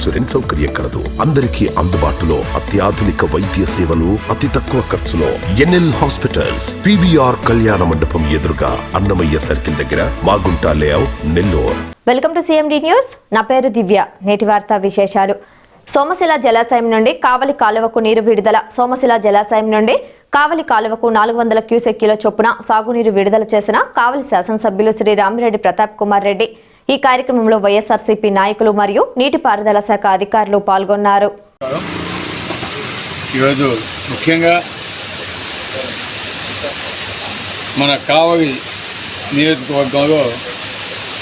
Insurance సౌకర్యం కలదు. అందరికీ అందుబాటులో అత్యాధునిక వైద్య సేవలు అతి తక్కువ ఖర్చులో. ఎన్ఎల్ హాస్పిటల్స్ పివిఆర్ కళ్యాణ మండపం ఎదురుగా అన్నమయ్య సర్కిల్ దగ్గర Magunta layout Nellore. Welcome to CMD news. నా పేరు దివ్య. నేటి వార్త విశేషాలు. సోమశిల జలాశయం నుండి కావలి కాలువకు నీరు విడుదల. సోమశిల జలాశయం నుండి కావలి కాలువకు నాలుగు వందల క్యూసెక్కీల చొప్పున సాగునీరు విడుదల చేసిన కావలి శాసనసభ్యులు శ్రీ రామిరెడ్డి ప్రతాప్ కుమార్ రెడ్డి. ఈ కార్యక్రమంలో వైఎస్ఆర్సీపీ నాయకులు మరియు నీటిపారుదల శాఖ అధికారులు పాల్గొన్నారు. ఈరోజు ముఖ్యంగా మన కావలి నియోజకవర్గంలో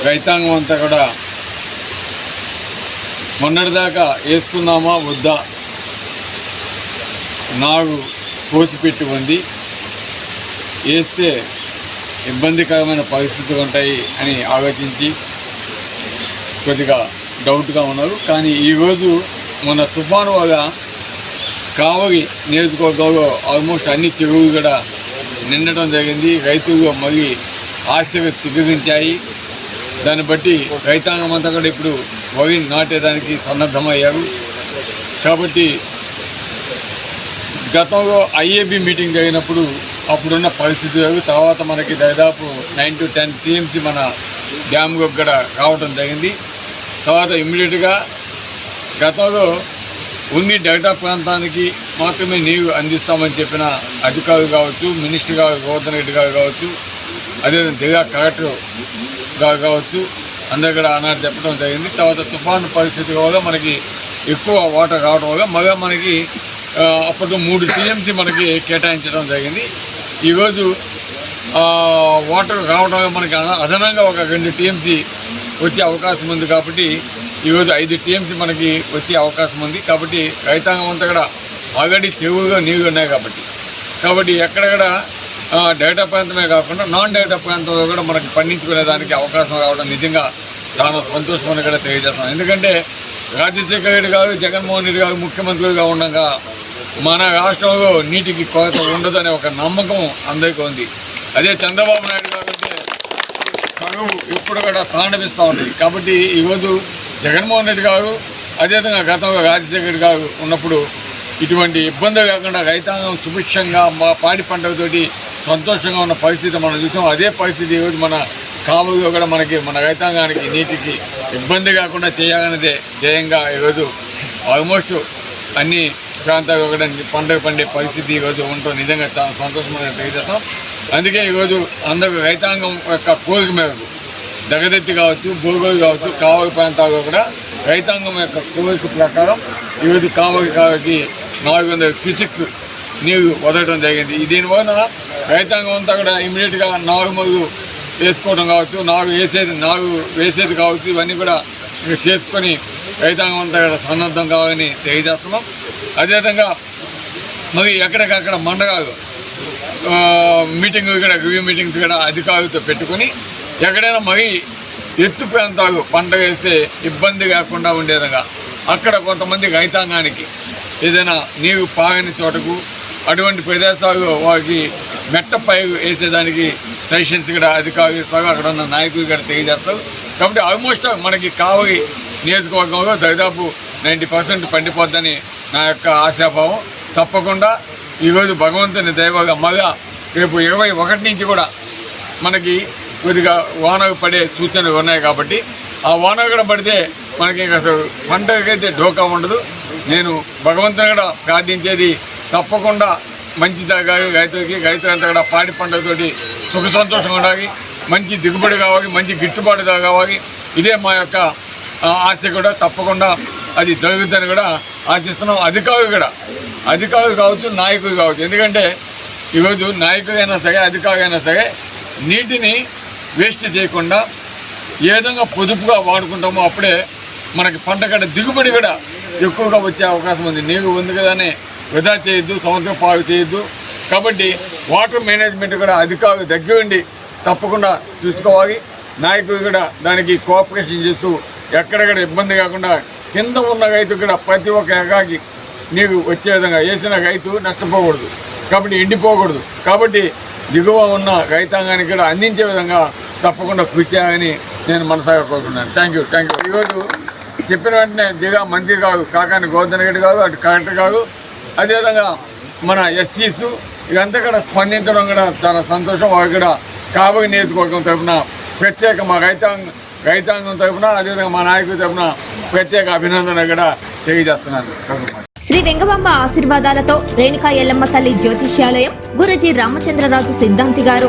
రైతాంగం అంతా కూడా మొన్నటిదాకా వేసుకుందామా వద్దా నాగు పోసిపెట్టి ఉంది. వేస్తే ఇబ్బందికరమైన పరిస్థితులు ఉంటాయి అని ఆలోచించి కొద్దిగా డౌట్గా ఉన్నారు. కానీ ఈరోజు మన తుఫాను వల్ల కావలి నియోజకవర్గంలో ఆల్మోస్ట్ అన్ని చెరువులు కూడా నిండటం జరిగింది. రైతులు మరి ఆశగా చిగురించాయి. దాన్ని బట్టి రైతాంగం అంతా కూడా ఇప్పుడు వరి నాటేదానికి సన్నద్ధమయ్యారు. కాబట్టి గతంలో ఐఏబి మీటింగ్ జరిగినప్పుడు అప్పుడున్న పరిస్థితులు తర్వాత మనకి దాదాపు నైన్ టు టెన్ టీఎంసీ మన డ్యామ్ కూడా రావడం జరిగింది. తర్వాత ఇమ్మీడియట్గా గతంలో ఉన్ని డెల్టా ప్రాంతానికి మాత్రమే నీరు అందిస్తామని చెప్పిన అధికారులు కావచ్చు మినిస్టర్ గారు గోవర్ధన్ రెడ్డి గారు కావచ్చు అదేవిధంగా జిల్లా కలెక్టర్ గారు కావచ్చు అందరు కూడా ఆనాడు చెప్పడం జరిగింది. తర్వాత తుఫాను పరిస్థితి వల్ల మనకి ఎక్కువ వాటర్ రావడం వల్ల మళ్ళీ మనకి ఆ, అప్పట్లో మూడు టీఎంసీ మనకి కేటాయించడం జరిగింది. ఈరోజు వాటర్ రావడం వల్ల మనకి అదనంగా ఒక రెండు టీఎంసీ వచ్చే అవకాశం ఉంది కాబట్టి ఈరోజు ఐదు టీఎంసీ మనకి వచ్చే అవకాశం ఉంది కాబట్టి రైతాంగం అంతా కూడా ఆల్రెడీ చెరువుగా నీళ్ళు ఉన్నాయి కాబట్టి. కాబట్టి ఎక్కడెక్కడ డేటా ప్రాంతమే కాకుండా నాన్ డేటా ప్రాంతంలో కూడా మనకి పండించుకునే దానికి అవకాశం రావడం నిజంగా చాలా సంతోషమని కూడా తెలియజేస్తున్నాం. ఎందుకంటే రాజశేఖర రెడ్డి గారు జగన్మోహన్ రెడ్డి గారు ముఖ్యమంత్రిగా ఉండగా మన రాష్ట్రంలో నీటికి కొరత ఉండదనే ఒక నమ్మకం అందరికీ ఉంది. అదే చంద్రబాబు నాయుడు కరువు ఇప్పుడు కూడా తాండవిస్తూ ఉంటుంది కాబట్టి ఈరోజు జగన్మోహన్ రెడ్డి గారు అదేవిధంగా గతంలో రాజశేఖర రెడ్డి గారు ఉన్నప్పుడు ఇటువంటి ఇబ్బంది కాకుండా రైతాంగం సుభిక్షంగా మా పాడి పంటలతోటి సంతోషంగా ఉన్న పరిస్థితి మనం చూసాం. అదే పరిస్థితి ఈరోజు మన కావులో కూడా మనకి మన రైతాంగానికి నీటికి ఇబ్బంది కాకుండా చేయాలనేదే ధ్యేయంగా ఈరోజు ఆల్మోస్ట్ అన్ని ప్రాంతాల్లో కూడా పండుగ పండే పరిస్థితి ఈరోజు ఉంటూ నిజంగా చాలా సంతోషమైన తెలియజేస్తాం. అందుకే ఈరోజు అందరూ రైతాంగం యొక్క కోరిక మేరకు దగదెత్తి కావచ్చు బోగోలు కావచ్చు కావలి ప్రాంతాల్లో కూడా రైతాంగం యొక్క కోరిక ప్రకారం ఈరోజు కావలి కావలికి నాలుగు వందల క్యూసిక్స్ నీరు వదలడం జరిగింది. దీనివల్ల రైతాంగం అంతా కూడా ఇమీడియట్గా మరుగు వేసుకోవడం కావచ్చు నాలుగు వేసేది నాలుగు వేసేది కావచ్చు ఇవన్నీ కూడా చేసుకొని రైతాంగం అంతా కూడా సన్నద్ధం కావాలని తెలియజేస్తున్నాం. అదేవిధంగా మరి ఎక్కడికక్కడ మండగాలు మీటింగ్ కూడా రివ్యూ మీటింగ్స్ కూడా అధికారులతో పెట్టుకొని ఎక్కడైనా మరి ఎత్తు ప్రాంతాలు పంట వేస్తే ఇబ్బంది కాకుండా ఉండే అక్కడ కొంతమంది రైతాంగానికి ఏదైనా నీరు పాగని చోటకు అటువంటి ప్రదేశాలు వారికి మెట్టపై వేసేదానికి సజెషన్స్ కూడా అధికారులు ఇస్తారు అక్కడ ఉన్న నాయకులు కూడా తెలియజేస్తారు. కాబట్టి ఆల్మోస్ట్ మనకి కావలి నియోజకవర్గంలో దాదాపు నైంటీ పర్సెంట్ పండిపోద్దని నా యొక్క ఆశాభావం. తప్పకుండా ఈరోజు భగవంతుని దైవగా మళ్ళా రేపు ఇరవై ఒకటి నుంచి కూడా మనకి కొద్దిగా వానకు పడే సూచనలు ఉన్నాయి కాబట్టి ఆ వాన కూడా పడితే మనకి ఇంకా అసలు పంటకైతే ఢోకా ఉండదు. నేను భగవంతుని కూడా ప్రార్థించేది తప్పకుండా మంచి జరగాలి. రైతులకి రైతులంతా కూడా పాడి పంటతోటి సుఖ సంతోషంగా ఉండాలి. మంచి దిగుబడి కావాలి మంచి గిట్టుబాటు కావాలి. ఇదే మా యొక్క ఆశ కూడా తప్పకుండా అది జరుగుతుందని కూడా ఆశిస్తున్నాం అధికారులు కూడా. అధికారులు కావచ్చు నాయకులు కావచ్చు. ఎందుకంటే ఈరోజు నాయకులైనా సరే అధికారులైనా సరే నీటిని వేస్ట్ చేయకుండా ఏ విధంగా పొదుపుగా వాడుకుంటామో అప్పుడే మనకి పంట కంటే దిగుబడి కూడా ఎక్కువగా వచ్చే అవకాశం ఉంది. నీరు ఉంది కదనే వృధా చేయొద్దు సంవత్సరం పాగు చేయొద్దు. కాబట్టి వాటర్ మేనేజ్మెంట్ కూడా అధికారులు దగ్గర ఉండి తప్పకుండా చూసుకోవాలి. నాయకులు కూడా దానికి కోఆపరేషన్ చేస్తూ ఎక్కడెక్కడ ఇబ్బంది కాకుండా కింద ఉన్న రైతు కూడా ప్రతి ఒక్క ఎకరాకి నీకు వచ్చే విధంగా వేసిన రైతు నష్టపోకూడదు. కాబట్టి ఎండిపోకూడదు. కాబట్టి దిగువ ఉన్న రైతాంగానికి కూడా అందించే విధంగా తప్పకుండా కృషి చేయాలని నేను మనసాగా కోరుకున్నాను థ్యాంక్ యూ థ్యాంక్ యూ ఈరోజు చెప్పిన వెంటనే దిగా మంత్రి కాదు కాకాని గోవర్ధన్ రెడ్డి కాదు అటు కలెక్టర్ కాదు అదేవిధంగా మన ఎస్సీస్ ఇదంతా కూడా స్పందించడం కూడా చాలా సంతోషం. వారికి కూడా కాబోయే నియోజకవర్గం తరఫున ప్రత్యేక మా రైతాంగం రైతాంగం తరఫున అదేవిధంగా మా నాయకుల తరఫున ప్రత్యేక అభినందన కూడా తెలియజేస్తున్నాను. శ్రీ వెంగబాంబ ఆశీర్వాదాలతో రేణుకా ఎల్లమ్మ తల్లి జ్యోతిష్యాలయం గురుజీ రామచంద్రరాజు సిద్ధాంతి గారు.